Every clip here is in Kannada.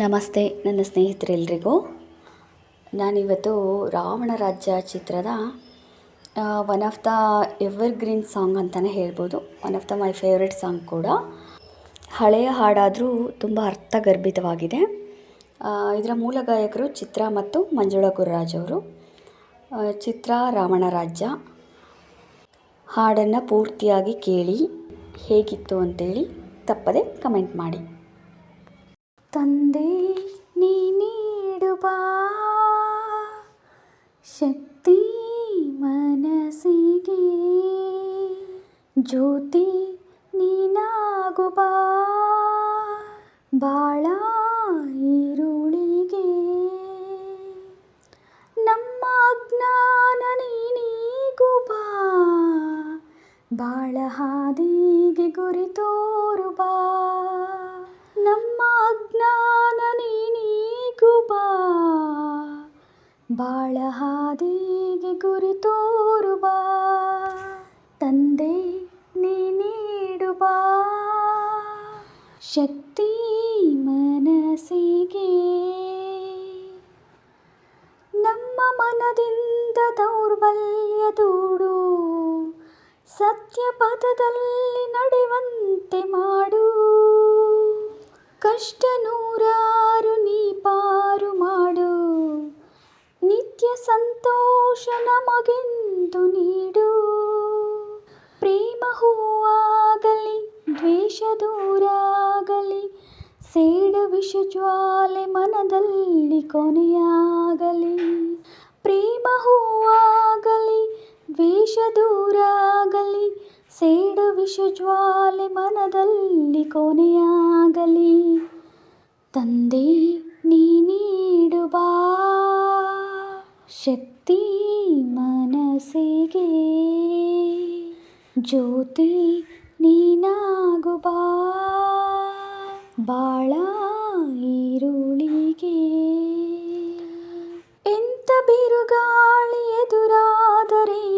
ನಮಸ್ತೆ, ನನ್ನ ಸ್ನೇಹಿತರೆಲ್ರಿಗೂ. ನಾನಿವತ್ತು ರಾವಣ ರಾಜ್ಯ ಚಿತ್ರದ one of the evergreen song ಅಂತಲೇ ಹೇಳ್ಬೋದು. One of the my favourite song ಕೂಡ. ಹಳೆಯ ಹಾಡಾದರೂ ತುಂಬ ಅರ್ಥಗರ್ಭಿತವಾಗಿದೆ. ಇದರ ಮೂಲ ಗಾಯಕರು ಚಿತ್ರ ಮತ್ತು ಮಂಜುಳಾ ಗುರುರಾಜ್ ಅವರು. ಚಿತ್ರ ರಾವಣ ರಾಜ್ಯ. ಹಾಡನ್ನು ಪೂರ್ತಿಯಾಗಿ ಕೇಳಿ ಹೇಗಿತ್ತು ಅಂತೇಳಿ ತಪ್ಪದೆ ಕಮೆಂಟ್ ಮಾಡಿ. ತಂದೆ, ನೀ ನೀಡುವ ಶಕ್ತಿ ಮನಸ್ಸಿಗೆ. ಜ್ಯೋತಿ ನೀನಾಗುವ ಬಾಳ ಈರುಳಿಗೆ ನಮ್ಮ ಅಜ್ಞಾನ ನೀನೀಗೂ ಬಾ ಬಾಳ ಹಾದಿಗೆ ಗುರಿ ಬಾಳ ಹಾದಿಗೆ ಗುರಿ ತೋರುವ ತಂದೆ ನೀ ನೀಡು ಬಾ ಶಕ್ತಿ ಮನಸ್ಸಿಗೆ. ನಮ್ಮ ಮನದಿಂದ ದೌರ್ಬಲ್ಯ ದೂಡು ಸತ್ಯ ಪಥದಲ್ಲಿ ನಡೆಯುವಂತೆ ಮಾಡು. ಕಷ್ಟ ನೂರಾರು ಸಂತೋಷ ನಮಗೆಂದು ನೀಡು. ಪ್ರೇಮ ಹೂವಾಗಲಿ, ದ್ವೇಷ ದೂರಾಗಲಿ, ಸೇಡ ವಿಷ ಜ್ವಾಲೆ ಮನದಲ್ಲಿ ಕೊನೆಯಾಗಲಿ. ಪ್ರೇಮ ಹೂವಾಗಲಿ, ದ್ವೇಷ ದೂರಾಗಲಿ, ಸೇಡ ವಿಷ ಜ್ವಾಲೆ ಮನದಲ್ಲಿ ಕೊನೆಯಾಗಲಿ. ತಂದೆ ಶಕ್ತಿ ಮನಸ್ಸಿಗೆ. ಜ್ಯೋತಿ ನೀನಾಗು ಬಾಳ ಈರುಳಿಗೆ ಎಂತ ಬಿರುಗಾಳಿ ಎದುರಾದರೇನು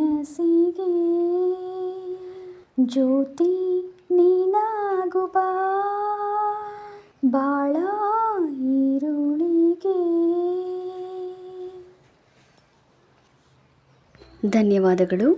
ಮನಸ್ಸಿಗೆ ಜ್ಯೋತಿ ನೀನಾಗು ಬಾ ಬಾಳ ಈರುಳಿಗೆ ಧನ್ಯವಾದಗಳು.